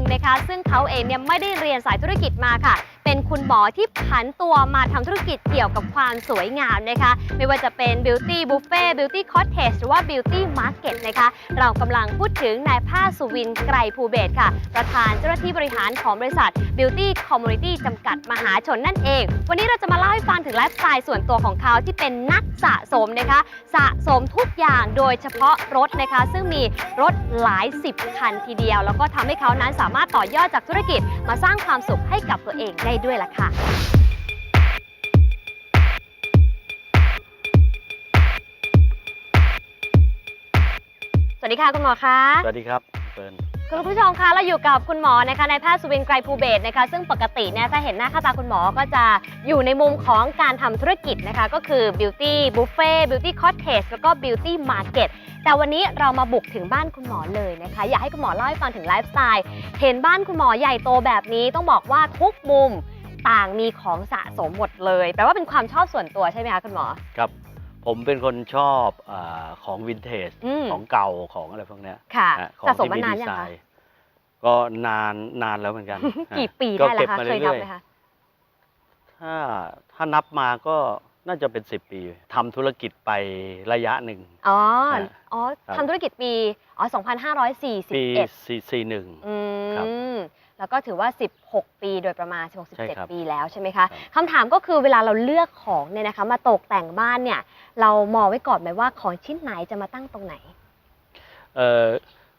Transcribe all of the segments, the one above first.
นึ่งนะคะ ซึ่งเขาเองเนี่ยไม่ได้เรียนสายธุรกิจมาค่ะ เป็นคุณหมอที่ผันตัวมาทำธุรกิจเกี่ยวกับความสวยงามนะคะ ไม่ว่าจะเป็น Beauty Buffet Beauty Cottage หรือว่า Beauty Market นะคะ เรากำลังพูดถึงนายภาสุวินไกรภูเบศค่ะ ประธานเจ้าหน้าที่บริหารของบริษัท Beauty Community จำกัดมหาชนนั่นเอง วันนี้เราจะมาเล่าให้ฟังถึงไลฟ์สไตล์ส่วนตัวของเขาที่เป็นนักสะสมนะคะ สะสมทุกอย่างโดยเฉพาะรถนะคะ ซึ่งมีรถหลายสิบคันทีเดียว แล้วก็ทำให้เขานั้นสามารถต่อยอดจากธุรกิจมาสร้างความสุขให้กับตัวเองได้ด้วยล่ะค่ะสวัสดีค่ะคุณหมอคะ สวัสดีครับเฟิร์น คุณผู้ชมคะเราอยู่กับคุณหมอนะคะนายแพทย์สุวินไกรภูเบศนะคะ ซึ่งปกติเนี่ยถ้าเห็นหน้าค่าตาคุณหมอก็จะอยู่ในมุมของการทำธุรกิจนะคะ ก็คือ beauty buffet beauty cottage แล้วก็ beauty market แต่วันนี้เรามาบุกถึงบ้านคุณหมอเลยนะคะ อยากให้คุณหมอเล่าให้ฟังถึงไลฟ์สไตล์เห็นบ้านคุณหมอใหญ่โตแบบนี้ต้องบอกว่าทุกมุมต่างมีของสะสมหมดเลยแปลว่าเป็นความชอบส่วนตัวใช่ไหมคะคุณหมอ ครับ ผมเป็นคนชอบอาของวินเทจอืม ของเก่าของอะไรพวกเนี้ยค่ะฮะของสะสมที่มานานยังคะ น์ก็นานนานแล้วเหมือนกันฮะกี่ปีก็ได้เก็แล้วบคะ มาเคยเรื่นับอยไหมคะ ๆถ้าถ้านับมาก็น่าจะเป็น10ปีทำธุรกิจไประยะหนึ่ง อ๋อ ฮะอ๋อครับ ทำธุรกิจปี อ๋อ ปี2541 41อืครับ ม แล้วก็ถือว่า 16 ปีโดยประมาณ 16 ใช่ครับ17 ปีแล้วใช่ไหมคะครับคำถามก็คือเวลาเราเลือกของเนี่ยนะคะ มาตกแต่งบ้านเนี่ย เรามองไว้ก่อนไหมว่าของชิ้นไหนจะมาตั้งตรงไหน เอ่อ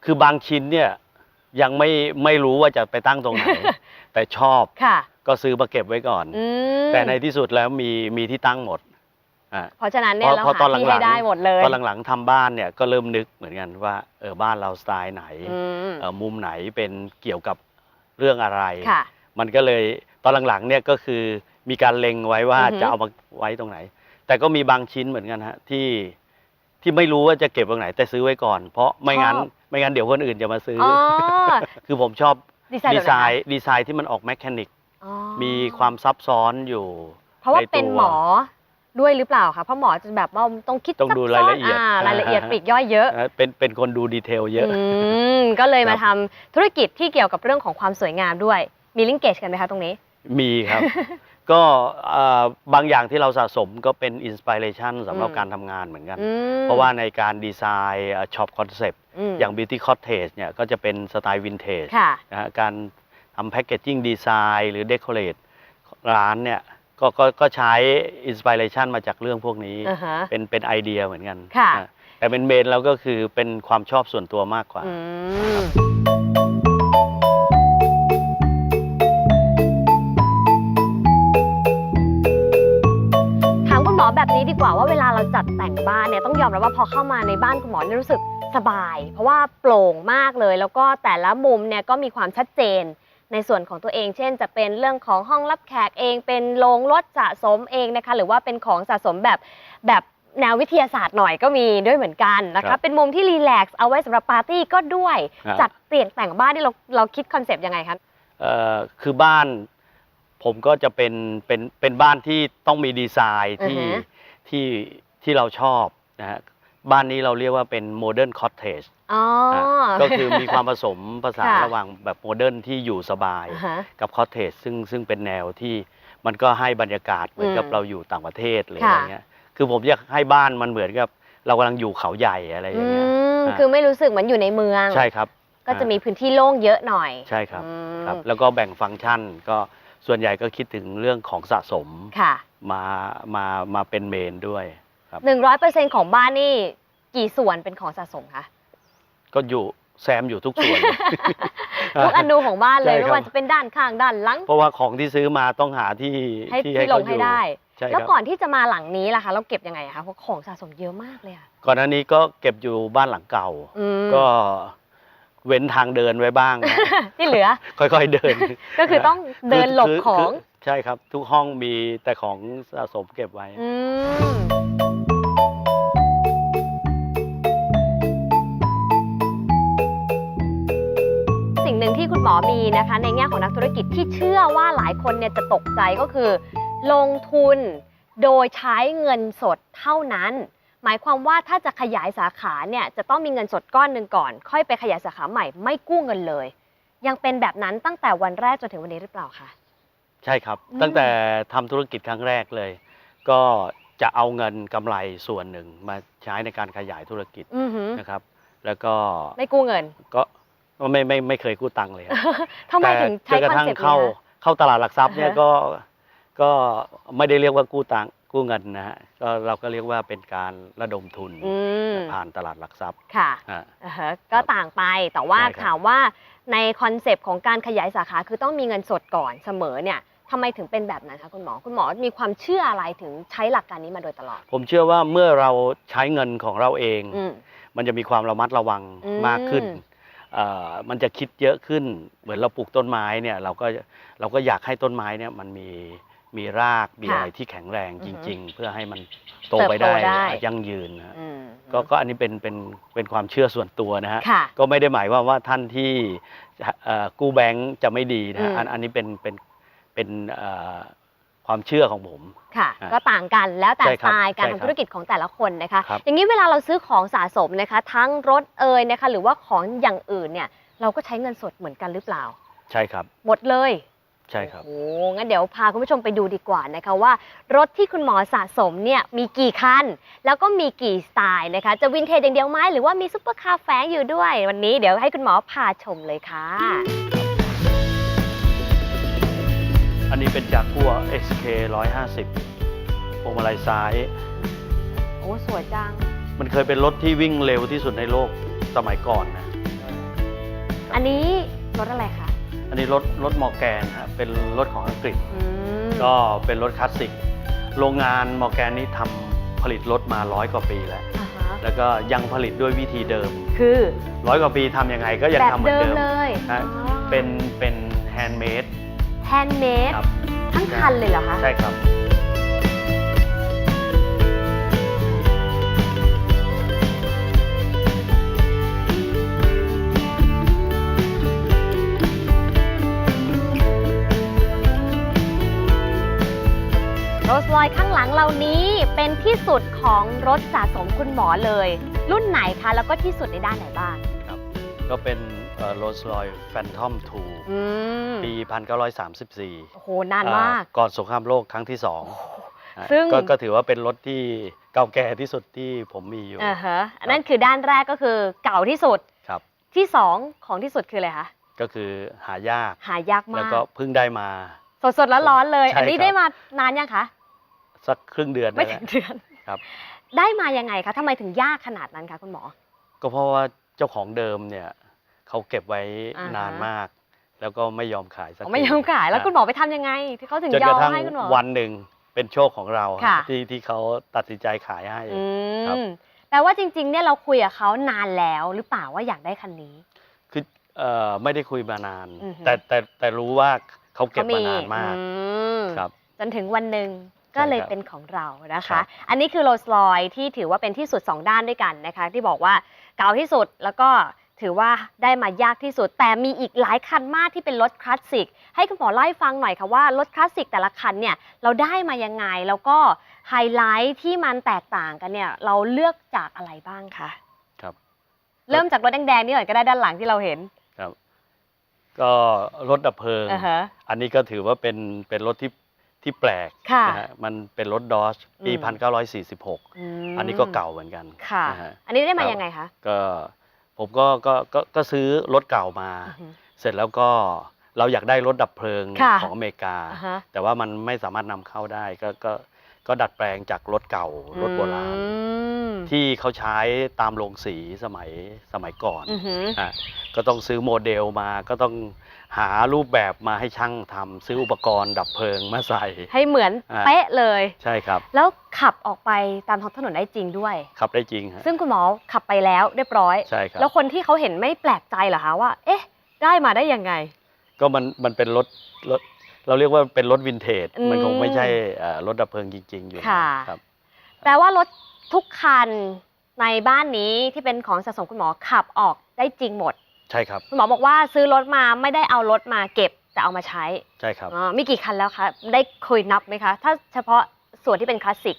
คือบางชิ้นเนี่ยยังไม่ไม่รู้ว่าจะไปตั้งตรงไหน แต่ชอบค่ะ ก็ซื้อมาเก็บไว้ก่อน อืมแต่ในที่สุดแล้วมีมีที่ตั้งหมดอะ เพราะฉะนั้นเนี่ยเพเราราะเพราะตอนหาที่หลัให้งๆได้หมดเลยตอนหลังๆทำบ้านเนี่ยก็เริ่มนึกเหมือนกันว่าเออบ้านเราสไตล์ไหนอืม เออมุมไหนเป็นเกี่ยวกับ เรื่องอะไรค่ะมันก็เลยตอนหลังๆเนี่ยก็คือมีการเล็งไว้ว่าอือฮึจะเอามาไว้ตรงไหน แต่ก็มีบางชิ้นเหมือนกันฮะที่ที่ไม่รู้ว่าจะเก็บตรงไหน แต่ซื้อไว้ก่อน เพราะไม่งั้นไม่งั้นเดี๋ยวคนอื่นจะมาซื้ออ๋อ อ คือผมชอบดีไซน์ดีแบบไซไหนน์คะดีไซน์ที่มันออกแมคานิก อ๋อมีความซับซ้อนอยู่ เพราะว่าในตัว เป็นหมอ ด้วยหรือเปล่าคะเพราะหมอจะแบบว่าต้องคิดต้องดูซับซ้นรายละเอียดรายละเอียดปลีกย่อยเยอะ นะเป็นเป็นคนดูดีเทลเยอะ อืมก็เลยมาครัทำบธุรกิจที่เกี่ยวกับเรื่องของความสวยงามด้วย มีลิงเกจกันไหมคะตรงนี้ มีครับ ก็เอ่อบางอย่างที่เราสะสมก็เป็นอินสปิเรชันสำหรับอืม การทำงานเหมือนกัน อืมเพราะว่าในการดีไซน์ช็อปคอนเซปต์มอย่าง Beauty Cottage เนี่ยก็จะเป็นสไตล์วินเทจค่ะ นะฮะการทำแพ c เกจจิ้งดีไซน์หรือเด o อเรทร้านเนี่ย ก็ก็ก็ใช้อินสปิเรชันมาจากเรื่องพวกนี้ อ่าฮะ เป็นเป็นไอเดียเหมือนกันค่ะนะแต่เป็นเมนแล้วก็คือเป็นความชอบส่วนตัวมากกว่า อืมถามคุณหมอแบบนี้ดีกว่าว่าเวลาเราจัดแต่งบ้านเนี่ยต้องยอมรับว่าพอเข้ามาในบ้านคุณหมอเนี่ยรู้สึกสบาย เพราะว่าโปร่งมากเลย แล้วก็แต่ละมุมเนี่ยก็มีความชัดเจน ในส่วนของตัวเอง เช่น จะเป็นเรื่องของห้องรับแขกเอง เป็นโรงรถสะสมเองนะคะ หรือว่าเป็นของสะสมแบบแบบแนววิทยาศาสตร์หน่อยก็มีด้วยเหมือนกันนะครัคะ บ เป็นมุมที่รีแลกซ์เอาไว้สำหรับปาร์ตี้ก็ด้วย ครับ จัดเปลี่ยนแต่งบ้านนี่เราเราคิดคอนเซปต์ยังไงคะ เอ่อคือบ้านผมก็จะเป็นเป็นเป็นบ้านที่ต้องมีดีไซน์ที่อือฮึที่ที่เราชอบนะฮะ บ้านนี้เราเรียกว่าเป็นโมเดิร์นคอ t เทจอ๋อ ก็คือมีความผสมผสานค่ะ ระหว่างแบบโมเดิร์นที่อยู่สบาย อ่าฮะ กับคอ t เทจซึ่งซึ่งเป็นแนวที่มันก็ให้บรรยากาศเหมือนกับอืมเราอยู่ต่างประเทศหรือค่ะอะไรเงี้ยคือผมอยากให้บ้านมันเหมือนกับเรากำลังอยู่เขาใหญ่อะไรออืย่างเงี้ย มอ่า คือไม่รู้สึกเหมือนอยู่ในเมือง ใช่ครับ ก็จะมีพื้นที่โล่งเยอะหน่อยใช่ครับ อืมครับแล้วก็แบ่งฟังก์ชันก็ส่วนใหญ่ก็คิดถึงเรื่องของสะสมค่ะ มามามาเป็นเมนด้วยครับ หนึ่งร้อยเปอร์เซ็นของบ้านนี่กี่ส่วนเป็นของสะสมคะก็อยู่แซมอยู่ทุกส่วน ทุกอนูของบ้านเลยใช่ครับ ไม่ว่าจะเป็นด้านข้างด้านหลัง เพราะว่าของที่ซื้อมาต้องหาที่ให้ที่ที่ลเขางอให้ยู่ได้ ใช่คแล้วรับก่อนที่จะมาหลังนี้ล่ะคะ เราเก็บยังไงอะคะเพราะของสะสมเยอะมากเลยอะก่อนหน้านี้ก็เก็บอยู่บ้านหลังเก่า อืมก็เว้นทางเดินไว้บ้างนะ ที่เหลือ ค่อยๆเดินก็คือต้องเดินหลบคืของ คืใช่ครับ ทุกห้องมีแต่ของสะสมเก็บไว้ อืม คุณหมอมีนะคะ ในแง่ของนักธุรกิจที่เชื่อว่าหลายคนเนี่ยจะตกใจก็คือ ลงทุนโดยใช้เงินสดเท่านั้น หมายความว่าถ้าจะขยายสาขาเนี่ยจะต้องมีเงินสดก้อนหนึ่งก่อน ค่อยไปขยายสาขาใหม่ไม่กู้เงินเลย ยังเป็นแบบนั้นตั้งแต่วันแรกจนถึงวันนี้หรือเปล่าคะใช่ครับอืมตั้งแต่ทำธุรกิจครั้งแรกเลย ก็จะเอาเงินกำไรส่วนหนึ่งมาใช้ในการขยายธุรกิจอือหือนะครับ แล้วก็ไม่กู้เงินก็ก็ ไม่ไม่ไม่เคยกู้ตังค์เลยครับทำไมถึงใช้แต่จนกคระอนทั่งเซ็ปต์นี้เข้าคะเข้าตลาดหลักทรัพย์เนี่ยอ่าฮะก็ก็ไม่ได้เรียกว่ากู้ตังค์กู้เงินนะฮะก็เราก็เรียกว่าเป็นการระดมทุนอืมผ่านตลาดหลักทรัพย์ค่ะฮะอ่าฮะก็ต่างไปแต่ว่าใช่ครับถามว่าในคอนเซปต์ของการขยายสาขาคือต้องมีเงินสดก่อนเสมอเนี่ยทำไมถึงเป็นแบบนั้นคะคุณหมอคุณหมอมีความเชื่ออะไรถึงใช้หลักการนี้มาโดยตลอด ผมเชื่อว่าเมื่อเราใช้เงินของเราเองอืมมันจะมีความระมัดระวังอืมมากขึ้นเอ่อ มันจะคิดเยอะขึ้น เหมือนเราปลูกต้นไม้เนี่ยเราก็เราก็อยากให้ต้นไม้เนี่ยมันมีมีรากมีค่ะอะไรที่แข็งแรงอืจอฮึริง ๆ เพื่อให้มันโตเติบไปโตได้ได้ยั่งยืนนะฮะอืมก็ก็อันนี้เป็นเป็นเป็นความเชื่อส่วนตัวนะฮะค่ะก็ไม่ได้หมายว่าว่าท่านที่เอ่อกู้แบงก์จะไม่ดีนะฮะอืมอันอันนี้เป็นเป็นเป็นเอ่อ ความเชื่อของผม ค่ะ อะก็ต่างกันแล้วแต่ใช่สครับไตล์การใช่ครัทำบธุรกิจของแต่ละคนนะคะ ครับ อย่างนี้เวลาเราซื้อของสะสมนะคะ ทั้งรถเอ่ยนะคะ หรือว่าของอย่างอื่นเนี่ย เราก็ใช้เงินสดเหมือนกันหรือเปล่า ใช่ครับ หมดเลยใช่ครับ โอ้โหงั้นเดี๋ยวพาคุณผู้ชมไปดูดีกว่านะคะว่า รถที่คุณหมอสะสมเนี่ยมีกี่คัน แล้วก็มีกี่สไตล์นะคะ จะวินเทจอย่างเดียวไหมหรือว่ามีซุปเปอร์คาร์แฝงอยู่ด้วย วันนี้เดี๋ยวให้คุณหมอพาชมเลยค่ะ อันนี้เป็นจากกัว XK 150พวงมาลัยซ้าย โอ้สวยจัง มันเคยเป็นรถที่วิ่งเร็วที่สุดในโลกสมัยก่อนนะ อันนี้รถอะไรคะ อันนี้รถรถมอร์แกนครับเป็นรถของอังกฤษ อืมก็เป็นรถคลาสสิก โรงงานมอร์แกนนี้ทำผลิตรถมาร้อยกว่าปีแล้ว อ่าฮะแล้วก็ยังผลิตด้วยวิธีเดิม คือร้อยกว่าปีทำยังไงก็ยังแบบทำเหมือนเดิมเดิมเลยฮะอ๋อเป็นเป็นแฮนด์เมด แฮนด์เมดครับ ทั้งคันเลยเหรอคะ ใช่ครับ โรสลอยข้างหลังเหล่านี้เป็นที่สุดของรถสะสมคุณหมอเลย รุ่นไหนคะ แล้วก็ที่สุดในด้านไหนบ้างครับก็เป็น โรลส์รอยแฟนทอมอืม2ปี 1934โอ้โหนานมากอ่ก่อนสงครามโลกครั้งที่สองอะซึ่ง ก็ก็ถือว่าเป็นรถที่เก่าแก่ที่สุดที่ผมมีอยู่ อ่าฮะอันนั้นคือด้านแรกก็คือเก่าที่สุดครับ ที่สองของที่สุดคืออะไรคะก็คือหายาก หายากแล้วมาก ก็เพิ่งได้มา สดสดๆร้อนๆเลย ใช่อันนี้ครับ ได้มานานยังคะสักครึ่งเดือนไม่นั่นแหถึละ งเดือนครับ ได้มายังไงคะทำไมถึงยากขนาดนั้นคะคุณหมอ ก็เพราะว่าเจ้าของเดิมเนี่ย เขาเก็บไว้อ่าฮะนานมาก แล้วก็ไม่ยอมขายสักอ๋อไม่ทียอมขายแล้วนะคุณหมอไปทำยังไง ที่เขาถึงจนยกอระมทั่งให้คุณหมอวันหนึ่งเป็นโชคของเราค่ะที่ที่เขาตัดสินใจขายให้อืครับมแปลว่าจริง ๆ เนี่ยเราคุยกับเขานานแล้วหรือเปล่าว่าอยากได้คันนี้ คือเอ่อไม่ได้คุยมานานอือฮึแต่แต่แต่รู้ว่าเขาเก็บขมานานมากอืมครับ จนถึงวันหนึ่งก็เลยใช่ครับเป็นของเรานะครัคะบอันนี้คือโรสลอยที่ถือว่าเป็นที่สุด 2 ด้านด้วยกันนะคะ ที่บอกว่าเก่าที่สุดแล้วก็ ถือว่าได้มายากที่สุด แต่มีอีกหลายคันมากที่เป็นรถคลาสสิก ให้คุณหมอเล่าให้ฟังหน่อยค่ะว่ารถคลาสสิกแต่ละคันเนี่ยเราได้มายังไง แล้วก็ไฮไลท์ที่มันแตกต่างกันเนี่ยเราเลือกจากอะไรบ้างคะครับ เริ่มจากรถแดงๆนี่ก่อนก็ได้ด้านหลังที่เราเห็นครับ ก็รถดับเพลิงอ่าฮะอันนี้ก็ถือว่าเป็นเป็นรถที่ที่แปลกค่ะนะฮะมันเป็นรถดอชปีอืม1946มอันนี้ก็เก่าเหมือนกันค่ะนะฮะอันนี้ได้มาครับยังไงคะ ก็ ผมก็ก็ก็ก็ซื้อรถเก่ามา อือฮึ เสร็จแล้วก็เราอยากได้รถดับเพลิงค่ะของอเมริกา อ่าฮะ แต่ว่ามันไม่สามารถนำเข้าได้ก็ก็ก็ดัดแปลงจากรถเก่ารถโบราณ อืมที่เขาใช้ตามโรงสีสมัยสมัยก่อนอือหืออะ ก็ต้องซื้อโมเดลมาก็ต้องหารูปแบบมาให้ช่างทำซื้ออุปกรณ์ดับเพลิงมาใส่ ให้เหมือนอ่า เป๊ะเลย ใช่ครับ แล้วขับออกไปตามท้องถนนได้จริงด้วย ขับได้จริงฮะซึ่งคุณหมอขับไปแล้วเรียบร้อย ใช่ครับ แล้วคนที่เขาเห็นไม่แปลกใจเหรอคะว่า เอ๊ะ ได้มาได้ยังไง ก็มันมันเป็นรถรถเราเรียกว่าเป็นรถวินเทจ อืมมันคงไม่ใช่เอ่อรถดับเพลิงจริง ๆ อยู่ค่ะ ครับ แปลว่ารถทุกคันในบ้านนี้ที่เป็นของสะสมคุณหมอขับออกได้จริงหมด ใช่ครับคุณหมอบอกว่าซื้อรถมาไม่ได้เอารถมาเก็บแต่เอามาใช้ใช่ครับอ๋อมีกี่คันแล้วคะได้คุยนับไหมคะ ถ้าเฉพาะส่วนที่เป็นคลาสสิก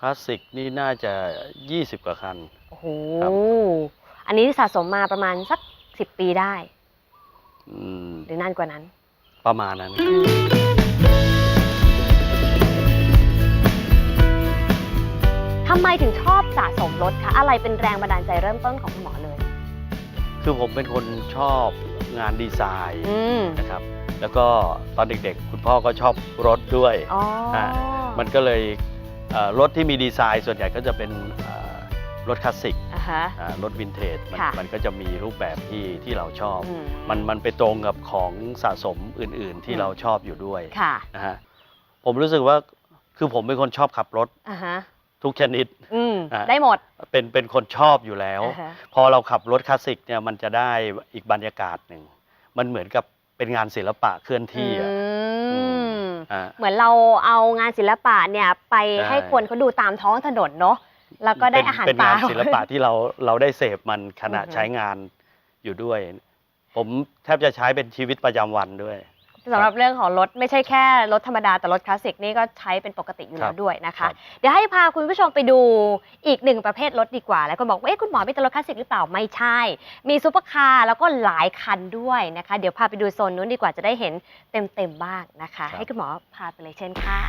คลาสสิกนี่น่าจะ 20 กว่าคัน โอ้โหครับ อันนี้สะสมมาประมาณสักสิบปีได้ อืมหรือนานกว่านั้น ประมาณนั้นทำไมถึงชอบสะสมรถคะ อะไรเป็นแรงบันดาลใจเริ่มต้นของคุณหมอเลย คือผมเป็นคนชอบงานดีไซน์อืมนะครับ แล้วก็ตอนเด็กๆ คุณพ่อก็ชอบรถด้วย อ๋ออามันก็เลยเอ่อรถที่มีดีไซน์ส่วนใหญ่ก็จะเป็นเอ่อรถคลาสสิกอ่าฮะ อ่ารถวินเทจมันค่ะ มันก็จะมีรูปแบบที่ที่เราชอบ อืมมันมันไปตรงกับของสะสมอื่นๆ ที่อืมเราชอบอยู่ด้วยค่ะนะฮะผมรู้สึกว่าคือผมเป็นคนชอบขับรถ อ่าฮะ ทุกชนิด อืมอ่า ได้หมด เป็นเป็นคนชอบอยู่แล้ว อ่าฮะ พอเราขับรถคลาสสิกเนี่ยมันจะได้อีกบรรยากาศหนึ่ง มันเหมือนกับเป็นงานศิลปะเคลื่อนที่อะอืมอ่า เหมือนเราเอางานศิลปะเนี่ยไปใช่ ให้คนเขาดูตามท้องถนนเนาะแล้วก็ได้เป็นอาหารเป็นปลางานศิลปะที่เราเราได้เสพมันขณะอือฮึ ใช้งานอยู่ด้วย ผมแทบจะใช้เป็นชีวิตประจำวันด้วย สำหรับเรื่องของรถไม่ใช่แค่รถธรรมดาแต่รถคลาสสิกนี่ก็ใช้เป็นปกติอยู่ครัแล้วบด้วยนะครัคะบเดี๋ยวให้พาคุณผู้ชมไปดูอีกหนึ่งประเภทรถดีกว่า แล้วคนบอกว่าเอ๊ะคุณหมอมีแต่รถคลาสสิกหรือเปล่าไม่ใช่ มีซูเปอร์คาร์แล้วก็หลายคันด้วยนะคะ เดี๋ยวพาไปดูโซนนู้นดีกว่าจะได้เห็นเต็มๆบ้างนะคะ ให้คุณหมอพาไปเลยเช่นค่ะ